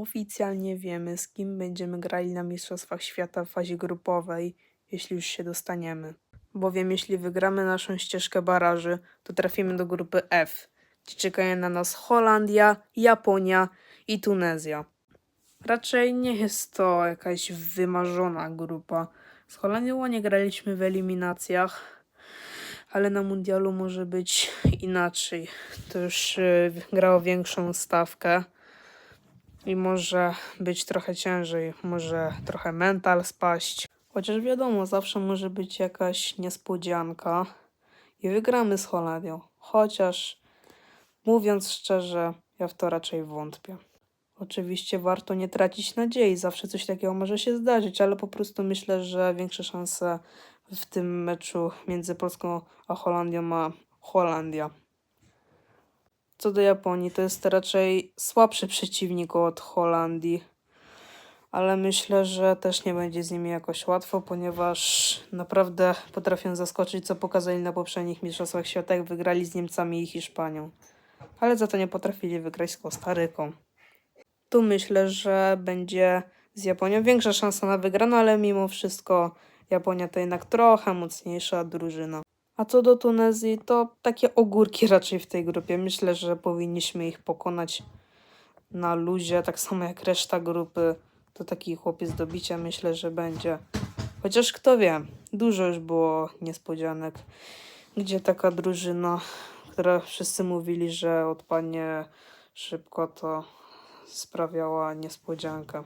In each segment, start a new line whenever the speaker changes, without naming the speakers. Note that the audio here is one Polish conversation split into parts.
oficjalnie wiemy, z kim będziemy grali na Mistrzostwach Świata w fazie grupowej, jeśli już się dostaniemy. Bowiem jeśli wygramy naszą ścieżkę baraży, to trafimy do grupy F, gdzie czekają na nas Holandia, Japonia i Tunezja. Raczej nie jest to jakaś wymarzona grupa. Z Holandią nie graliśmy w eliminacjach, ale na mundialu może być inaczej. To już y, grało większą stawkę i może być trochę ciężej, może trochę mental spaść. Chociaż wiadomo, zawsze może być jakaś niespodzianka i wygramy z Holandią. Chociaż mówiąc szczerze, ja w to raczej wątpię. Oczywiście warto nie tracić nadziei, zawsze coś takiego może się zdarzyć, ale po prostu myślę, że większe szanse w tym meczu między Polską a Holandią ma Holandia. Co do Japonii, to jest raczej słabszy przeciwnik od Holandii, ale myślę, że też nie będzie z nimi jakoś łatwo, ponieważ naprawdę potrafią zaskoczyć, co pokazali na poprzednich Mistrzostwach Świata, jak wygrali z Niemcami i Hiszpanią. Ale za to nie potrafili wygrać z Kostaryką. Tu myślę, że będzie z Japonią większa szansa na wygraną, ale mimo wszystko Japonia to jednak trochę mocniejsza drużyna. A co do Tunezji, to takie ogórki raczej w tej grupie. Myślę, że powinniśmy ich pokonać na luzie, tak samo jak reszta grupy. To taki chłopiec do bicia myślę, że będzie. Chociaż kto wie, dużo już było niespodzianek. Gdzie taka drużyna, która wszyscy mówili, że odpadnie szybko, to sprawiała niespodziankę.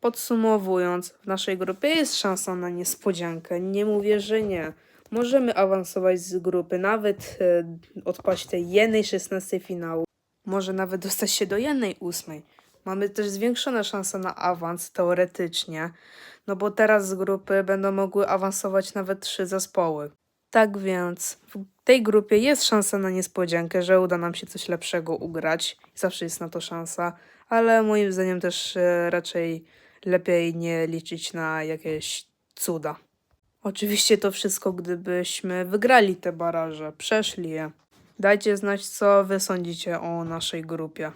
Podsumowując, w naszej grupie jest szansa na niespodziankę. Nie mówię, że nie. Możemy awansować z grupy, nawet e, odpaść tej jednej 16 finału. Może nawet dostać się do jednej ósmej. Mamy też zwiększone szanse na awans teoretycznie, no bo teraz z grupy będą mogły awansować nawet trzy zespoły. Tak więc w tej grupie jest szansa na niespodziankę, że uda nam się coś lepszego ugrać. Zawsze jest na to szansa, ale moim zdaniem też e, raczej lepiej nie liczyć na jakieś cuda. Oczywiście to wszystko, gdybyśmy wygrali te baraże, przeszli je. Dajcie znać, co wy sądzicie o naszej grupie.